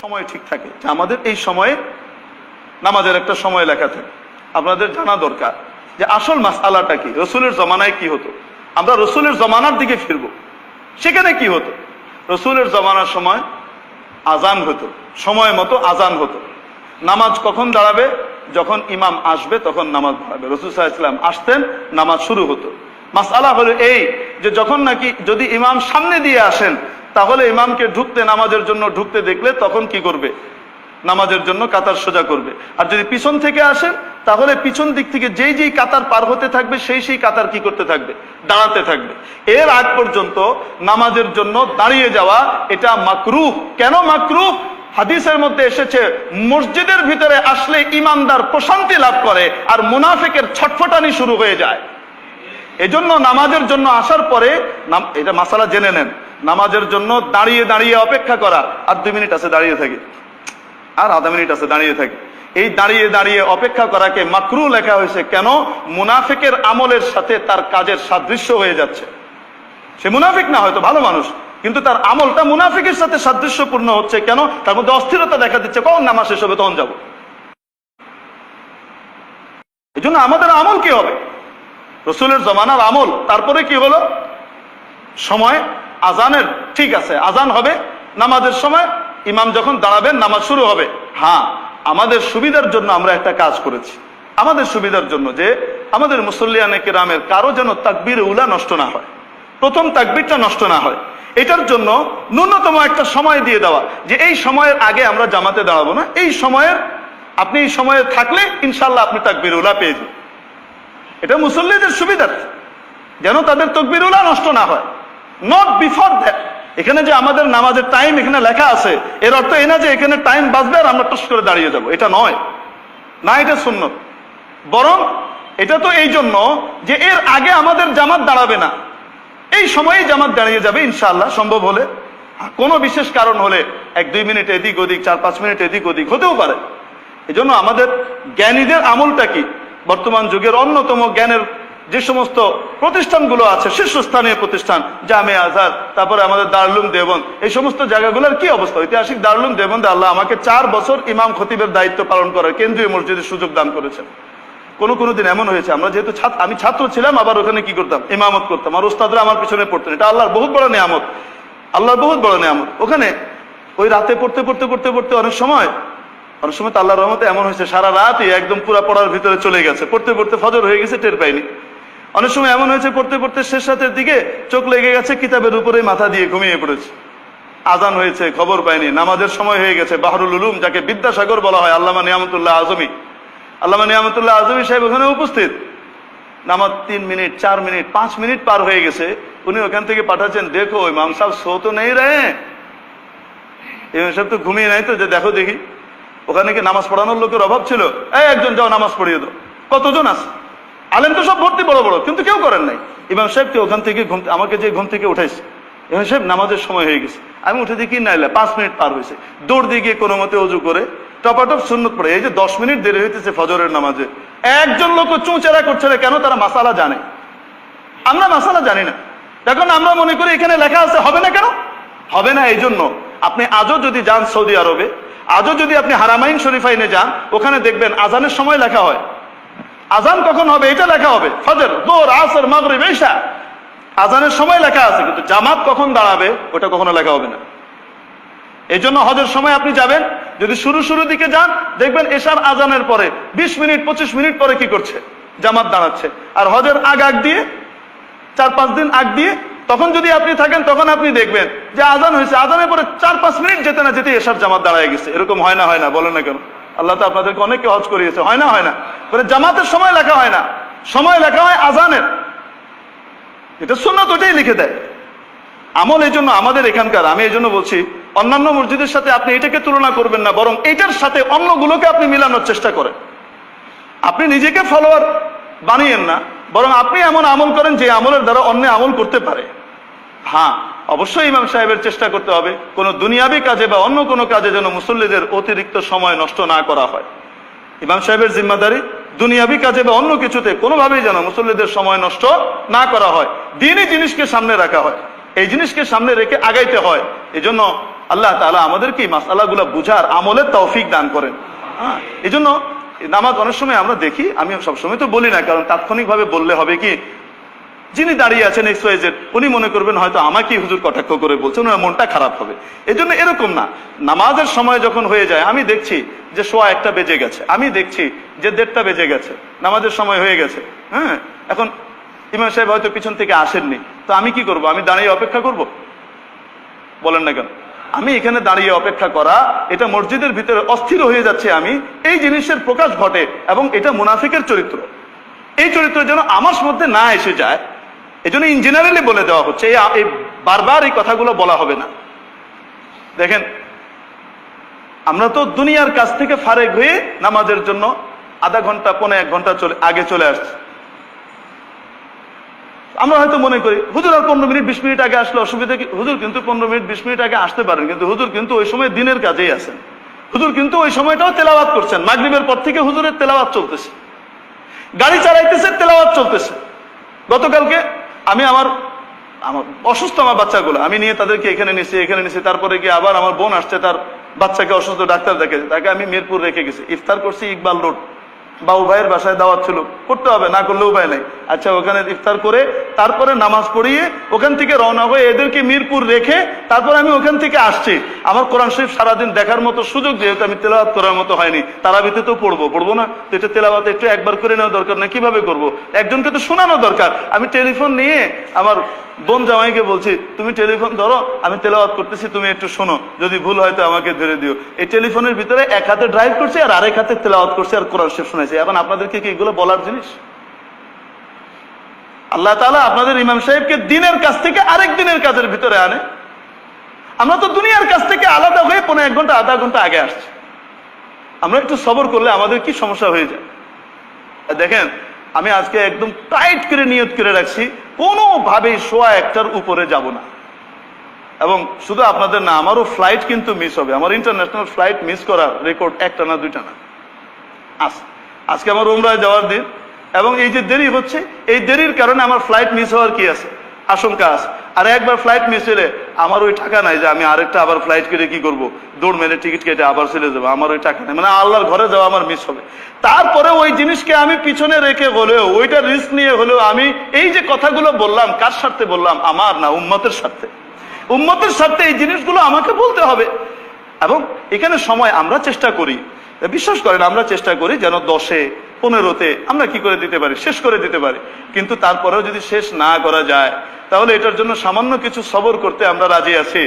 সময় ঠিক থাকে। আমাদের এই সময়ে নামাজের একটা সময় লেখা থাকে। আপনাদের জানা দরকার যে আসল মাস আলাটা কি? রসুলের জমানায় কি হতো? আমরা রসুলের জমানার দিকে ফিরব। সেখানে কি হতো? রসুলের জমানার সময় আজান হতো। সময় মতো আজান হতো। নামাজ কখন দাঁড়াবে? যখন ইমাম আসবে, তখন নামাজ দাঁড়াবে। রসুল সাহা আসতেন, নামাজ শুরু হতো। মাসালা হলো এই যে যখন নাকি যদি ইমাম সামনে দিয়ে আসেন তাহলে ইমামকে ঢুকতে, নামাজের জন্য ঢুকতে দেখলে তখন কি করবে? নামাজের জন্য কাতার সোজা করবে। আর যদি পিছন থেকে আসেন, তাহলে পিছন দিক থেকে যেই যেই কাতার পার হতে থাকবে, সেই সেই কাতার কি করতে থাকবে? দাঁড়াতে থাকবে। এর আগ পর্যন্ত নামাজের জন্য দাঁড়িয়ে যাওয়া, এটা মাকরুহ। কেন মাকরুহ? হাদিসের মধ্যে এসেছে, মসজিদের ভিতরে আসলে ইমানদার প্রশান্তি লাভ করে আর মুনাফিকের ছটফটানি শুরু হয়ে যায়। এজন্য নামাজের জন্য আসার পরে এটা মাসালা জেনে নেন। নামাজের জন্য দাঁড়িয়ে দাঁড়িয়ে অপেক্ষা করা। আর দুই মিনিট আছে দাঁড়িয়ে থাকে। আর আধা মিনিট আছে দাঁড়িয়ে থাকে। এই দাঁড়িয়ে দাঁড়িয়ে অপেক্ষা করাকে মাকরু লেখা হয়েছে কেন? মুনাফিকের আমলের সাথে তার কাজের সাদৃশ্য হয়ে যাচ্ছে। সে মুনাফিক না, হয়তো ভালো মানুষ। কিন্তু তার আমলটা মুনাফিকের সাথে সাদৃশ্যপূর্ণ হচ্ছে কেন? তার মধ্যে অস্থিরতা দেখা দিচ্ছে। কখন নামাজ শেষ হবে তখন যাব। এই জন্য আমাদের আমল কি হবে? রসুলের জমানার আমল। তারপরে কি হলো? সময়। আজানের, ঠিক আছে, আজান হবে, নামাজের সময় ইমাম যখন দাঁড়াবেন, নামাজ শুরু হবে। হ্যাঁ আমাদের সুবিধার জন্য আমরা একটা কাজ করেছি। আমাদের সুবিধার জন্য যে, আমাদের মুসল্লিয়ানে কেরামের কারও যেন তাকবির উলা নষ্ট না হয়। প্রথম তাকবিরটা নষ্ট না হয়। এটার জন্য ন্যূনতম একটা সময় দিয়ে দেওয়া। যে এই সময়ের আগে আমরা জামাতে দাঁড়াবো না। এই সময়ের, আপনি এই সময়ে থাকলে ইনশাল্লাহ আপনি তাকবির উলা পেয়ে যাবেন। এটা মুসল্লিদের সুবিধার্থে যেন তাদের তকবির উলা নষ্ট না হয়। নট বিফোর দ্যাট এখানে যে আমাদের নামাজের টাইম এখানে লেখা আছে, এর অর্থ এই না যে এখানে টাইম বাঁচবে আর আমরা টস করে দাঁড়িয়ে যাব। এটা নয়। না, এটা শূন্য বরং এটা তো এই জন্য যে এর আগে আমাদের জামাত দাঁড়াবে না। এই সময়ে জামাত দাঁড়িয়ে যাবে ইনশাআল্লাহ, সম্ভব হলে। কোনো বিশেষ কারণ হলে এক দুই মিনিট এদিক ওদিক, চার পাঁচ মিনিট এদিক ওদিক হতেও পারে। এজন্য আমাদের জ্ঞানীদের আমলটা কি? বর্তমান যুগের অন্যতম জ্ঞানের যে সমস্ত প্রতিষ্ঠানগুলো আছে, শীর্ষস্থানীয় প্রতিষ্ঠান, জামে আজাদ তারপরে আমাদের দারুলুম দেবন এই সমস্ত জায়গাগুলোর কি অবস্থা? ঐতিহাসিক দারুলুম দেবন আল্লাহ আমাকে চার বছর ইমাম খতিবের দায়িত্ব পালন করার কেন্দ্রীয় মসজিদের সুযোগ দান করেছেন। কোনো কোনো দিন এমন হয়েছে, আমরা যেহেতু আমি ছাত্র ছিলাম, আবার ওখানে কি করতাম? ইমামত করতাম। আর ওস্তাদরা আমার পিছনে পড়তেন। এটা আল্লাহর বহুত বড় নিয়ামত। আল্লাহর বহুত বড় নিয়ামত। ওখানে ওই রাতে পড়তে পড়তে পড়তে পড়তে অনেক সময় অনেক সময় তো আল্লাহর রহমতে এমন হয়েছে, সারা রাতই একদম পুরা পড়ার ভিতরে চলে গেছে। পড়তে পড়তে ফজর হয়ে গেছে, টের পাইনি। অনেক সময় এমন হয়েছে, পড়তে পড়তে শেষ রাতের দিকে চোখ লেগে গেছে, কিতাবের উপরে মাথা দিয়ে ঘুমিয়ে পড়েছে। আজান হয়েছে, খবর পাইনি, নামাজের সময় হয়ে গেছে। বাহরুল উলুম, যাকে বিদ্যাসাগর বলা হয়, আল্লামা নিয়ামতুল্লাহ আজমি। আল্লামা নিয়ামতুল্লাহ আজমি সাহেব ওখানে উপস্থিত। নামাজ তিন মিনিট, চার মিনিট, পাঁচ মিনিট পার হয়ে গেছে। উনি ওখান থেকে পাঠাচ্ছেন, দেখো ইমাম সাহেব সো তো নেই রে। ইমাম সাহেব তো ঘুমিয়ে নাই তো, যে দেখো দেখি। ওখানে কি নামাজ পড়ানোর লোকের অভাব ছিল? এই একজন যাও, নামাজ পড়িয়ে দাও। কতজন আছে? আলেম তো সব ভর্তি বড় বড়, কিন্তু কেউ করেন নাই। ইমাম সাহেবকে ওখান থেকে ঘুম আমাকে যে ঘুম থেকে উঠাইছে? ইমাম সাহেব, নামাজের সময় হয়ে গেছে। আমি উঠে দেখি নাইলে পাঁচ মিনিট পার হয়েছে। দৌড় দিয়ে গিয়ে কোনো মতে অজু করে টপাটপ সুন্নত পড়ে। এই যে দশ মিনিট দেরি হইতেছে ফজরের নামাজে। একজন লোক চুঁচেরা করছে না, কেন তারা মাসালা জানে? আমরা মাসালা জানি না। এখন আমরা মনে করি এখানে লেখা আছে, হবে না কেন? হবে না, এই জন্য। আপনি আজও যদি যান সৌদি আরবে, আজও যদি আপনি হারামাইন শরীফাইনে যান, ওখানে দেখবেন আজানের সময় লেখা হয়। আজান কখন হবে এটা লেখা হবে। ফজর দোর আসর, মাগরিব, ঈশা। আজানের সময় লেখা আছে, কিন্তু জামাত কখন দাঁড়াবে, ওটা কখনো লেখা হবে না। এই জন্য হজের সময় আপনি যাবেন, যদি শুরু শুরু দিকে যান, দেখবেন এশার আজানের পরে, বিশ মিনিট, পঁচিশ মিনিট পরে কি করছে? জামাত দাঁড়াচ্ছে। আর হজের আগ আগ দিয়ে, চার পাঁচ দিন আগ দিয়ে, তখন যদি আপনি থাকেন, তখন আপনি দেখবেন যে আজান হয়েছে। আজানের পরে চার পাঁচ মিনিট যেতে না যেতে এসার জামাত দাঁড়ায় গেছে। এরকম হয় না হয় না, বলেন না কেন? আল্লাহ তো আপনাদেরকে অনেককে হজ করিয়েছে। হয় না হয় না। মানে জামাতের সময় লেখা হয় না। সময় লেখা হয় আজানের। এটা সুন্নত ওটাই লিখে দেয়। আমল এই জন্য আমাদের এখানকার, আমি এই জন্য বলছি, অন্যান্য মসজিদের সাথে আপনি এটাকে তুলনা করবেন না, বরং এটার সাথে অন্যগুলোকে আপনি মিলানোর চেষ্টা করেন। আপনি নিজেকে ফলোয়ার বানিয়েন না, বরং আপনি এমন আমল করেন যে আমলের দ্বারা অন্য আমল করতে পারে। হ্যাঁ অবশ্যই ইমাম সাহেবের চেষ্টা করতে হবে, কোনো দুনিয়াবি কাজে বা অন্য কোনো কাজে যেন মুসল্লিদের অতিরিক্ত সময় নষ্ট না করা হয়। ইমাম সাহেবের জিম্মাদারি দুনিয়াবি কাজে বা অন্য কিছুতে কোনোভাবেই যেন মুসল্লিদের সময় নষ্ট না করা হয়। দিনই জিনিসকে সামনে রাখা হয়। এই জিনিসকে সামনে রেখে আগাইতে হয়। এই জন্য আল্লাহ তাআলা আমাদেরকে এই মাসালাগুলো বুঝার আমলের তৌফিক দান করেন। হ্যাঁ এই জন্য নামাজ অনেক সময় আমরা দেখি, আমি সবসময় তো বলি না, কারণ তাৎক্ষণিকভাবে বললে হবে কি? যিনি দাঁড়িয়ে আছেন এক্স ওয়াই জেড উনি মনে করবেন হয়তো আমাকে হুজুর কটাক্ষ করে বলছেন, ওনার মনটা খারাপ হবে। এই জন্য এরকম না। নামাজের সময় যখন হয়ে যায়, আমি দেখছি যে সোয়া একটা বেজে গেছে। আমি দেখছি যে দেড়টা বেজে গেছে। নামাজের সময় হয়ে গেছে। হ্যাঁ? এখন ইমাম সাহেব হয়তো পিছন থেকে আসেননি। তো আমি কি করব? আমি দাঁড়িয়ে অপেক্ষা করব? বলেন না কেন? আমি এখানে দাঁড়িয়ে অপেক্ষা করা, এটা মসজিদের ভিতরে অস্থির হয়ে যাচ্ছে আমি, এই জিনিসের প্রকাশ ঘটে এবং এটা মুনাফিকের চরিত্র। এই চরিত্র যেন আমার মধ্যে না এসে যায় এই জন্য ইঞ্জিনিয়ারিলি বলে দেওয়া হচ্ছে, এই বারবার এই কথাগুলো বলা হবে না। দেখেন, আমরা তো দুনিয়ার কাছ থেকে ফারেক হয়ে নামাজের জন্য আধা ঘণ্টা পনেরো এক ঘণ্টা চলে, আগে চলে আসছি। আমরা হয়তো মনে করি, হুজুর আর পনেরো মিনিট, বিশ মিনিট আগে আসলে অসুবিধা কি? হুজুর কিন্তু পনেরো মিনিট, বিশ মিনিট আগে আসতে পারেন, কিন্তু হুজুর কিন্তু ওই সময় দিনের কাজেই আছেন। হুজুর কিন্তু ওই সময়টাও তেলাওয়াত করছেন। মাগরিবের পর থেকে হুজুরের তেলাওয়াত চলতেছে। গাড়ি চালাইতেছে, তেলাওয়াত চলতেছে। গতকালকে আমি আমার আমার অসুস্থ আমার বাচ্চাগুলো, আমি নিয়ে তাদেরকে এখানে নিয়েছি এখানে নিয়েছি তারপরে গিয়ে আবার আমার বোন আসছে, তার বাচ্চাকে অসুস্থ ডাক্তার দেখে, তাকে আমি মিরপুর রেখে গেছি। ইফতার করছি ইকবাল রোড। বাবু ভাইয়ের বাসায় দাওয়াত ছিল। করতে হবে, না করলে উপায় নাই। আচ্ছা ওখানে ইফতার করে তারপরে নামাজ পড়িয়ে ওখান থেকে রওনা হয়ে এদেরকে মিরপুর রেখে তারপর আমি ওখান থেকে আসছি। আমার কোরআন শরীফ সারাদিন দেখার মতো সুযোগ যেহেতু আমি তেলাওয়াত করার মতো হয়নি, তারাবিতে তো পড়ব। পড়ব না? তো এটা তেলাওয়াত একটু একবার করে নেওয়া দরকার না? কীভাবে করব? একজনকে তো শোনানো দরকার। আমি টেলিফোন নিয়ে আমার বোন জামাইকে বলছি, তুমি টেলিফোন ধরো, আমি তেলাওয়াত করতেছি, তুমি একটু শোনো। যদি ভুল হয় তো আমাকে ধরে দিও। এই টেলিফোনের ভিতরে এক হাতে ড্রাইভ করছে আর আরেক হাতে তেলাওয়াত করছে আর কোরআন শরীফ শোনাইছে। এখন আপনাদেরকে কি এগুলো বলার জিনিস? আল্লাহ তাআলা আপনাদের ইমাম সাহেবকে দিনের কাছ থেকে আরেক দিনের কাজের ভিতরে আনে। আমরা তো দুনিয়ার কাছ থেকে আলাদা হয়ে পনেরো এক ঘণ্টা, আধা ঘণ্টা আগে আসছি। আমরা একটু সবর করলে আমাদের কি সমস্যা হয়ে যায়? দেখেন, আমি আজকে একদম টাইট করে নিয়ত করে রাখছি, কোনোভাবেই সোয়া একটার উপরে যাব না। এবং শুধু আপনাদের না, আমারও ফ্লাইট কিন্তু মিস হবে। আমার ইন্টারন্যাশনাল ফ্লাইট মিস করার রেকর্ড একটা না দুইটা না। আজ আজকে আমার উমরায় যাওয়ার দিন। এবং এই যে দেরি হচ্ছে, এই দেরির কারণে আমার ফ্লাইট মিস হওয়ার কি আছে? আশঙ্কা আছে। আর একবার ফ্লাইট মিস হলে আমার ওই টাকা নাই যে আমি আরেকটা আবার ফ্লাইট কেটে কি করব? দৌড় মেরে টিকিট কেটে আবার চলে যাব, আমার ওই টাকা নেই। মানে আল্লাহর ঘরে যাওয়া আমার মিস হবে। তারপরে ওই জিনিসকে আমি পিছনে রেখে হলেও, ওইটা রিস্ক নিয়ে হলেও আমি এই যে কথাগুলো বললাম, কার স্বার্থে বললাম? আমার না উম্মতের স্বার্থে। উম্মতের স্বার্থে এই জিনিসগুলো আমাকে বলতে হবে। এবং এখানে সময় আমরা চেষ্টা করি। বিশ্বাস করেন, আমরা চেষ্টা করি যেন দশে পনেরোতে আমরা কি করে দিতে পারি? শেষ করে দিতে পারি। কিন্তু তারপরেও যদি শেষ না করা যায় তাহলে এটার জন্য সামান্য কিছু সবর করতে আমরা রাজি আছি।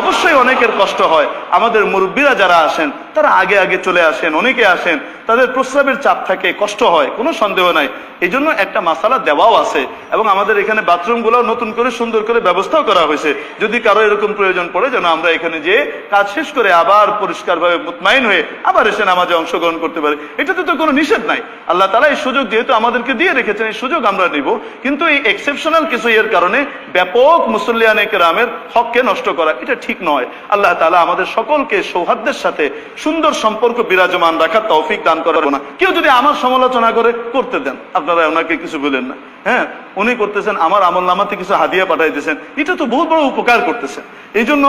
অবশ্যই অনেকের কষ্ট হয়। আমাদের মুরব্বীরা যারা আসেন, তারা আগে আগে চলে আসেন, অনেকে আসেন, তাদের প্রস্রাবের চাপ থাকে, কষ্ট হয়, কোনো সন্দেহ নাই। এই জন্য একটা মাসালা দেওয়াও আছে এবং আমাদের এখানে বাথরুমগুলো নতুন করে সুন্দর করে ব্যবস্থাও করা হয়েছে। যদি কারও এরকম প্রয়োজন পড়ে, যেন আমরা এখানে যে কাজ শেষ করে আবার পরিষ্কারভাবে মুতমাইন হয়ে আবার এসে নামাজে অংশগ্রহণ করতে পারি, এটাতে তো কোনো নিষেধ নাই। আল্লাহ তালা এই সুযোগ যেহেতু আমাদেরকে দিয়ে রেখেছেন, এই সুযোগ আমরা নিব। কিন্তু এই এক্সেপশনাল কিছু এর কারণে ব্যাপক মুসল্লিয়ানে কেরামের হককে নষ্ট করা, এটা ঠিক নয়। আল্লাহ তালা আমাদের সকলকে সৌহার্দ্যের সাথে সুন্দর সম্পর্ক বিরাজমান রাখার তৌফিক দান করার না কেউ যদি আমার সমালোচনা করে, করতে দেন। আপনারা ওনাকে কিছু বলেন না। হ্যাঁ উনি করতেছেন, আমার আমল নামাতে কিছু হাদিয়া পাঠাইতেছেন। এটা তো বহুত বড় উপকার করতেছেন এই জন্য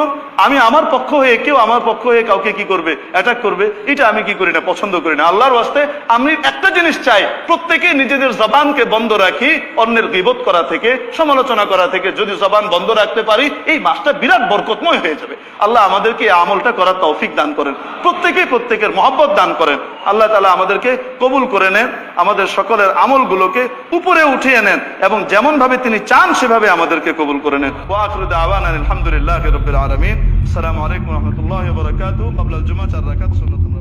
আমি আমার পক্ষ হয়ে, কেউ আমার পক্ষ হয়ে কাউকে কি করবে অ্যাটাক করবে, এটা আমি কি করি না, পছন্দ করি না। আল্লাহর ওয়াস্তে আমি একটা জিনিস চাই, প্রত্যেকে নিজেদের জবানকে বন্ধ রাখি, অন্যের গিবত করা থেকে, সমালোচনা করা থেকে, যদি জবান বন্ধ রাখতে পারি, এই মাসটা বিরাট বরকতময় হয়ে যাবে। আল্লাহ আমাদেরকে আমলটা করার তৌফিক দান করেন। প্রত্যেকে প্রত্যেকের মহব্বত দান করেন। আল্লাহ তালা আমাদেরকে কবুল করে নেন, আমাদের সকলের আমলগুলোকে উপরে উঠিয়ে নেন এবং যেমনভাবে তিনি চান সেভাবে আমাদেরকে কবুল করে নেন। আওয়ান আলহামদুলিল্লাহ আলমিন। আসসালামু আলাইকুম রহমতুল্লাহ বরকাত চার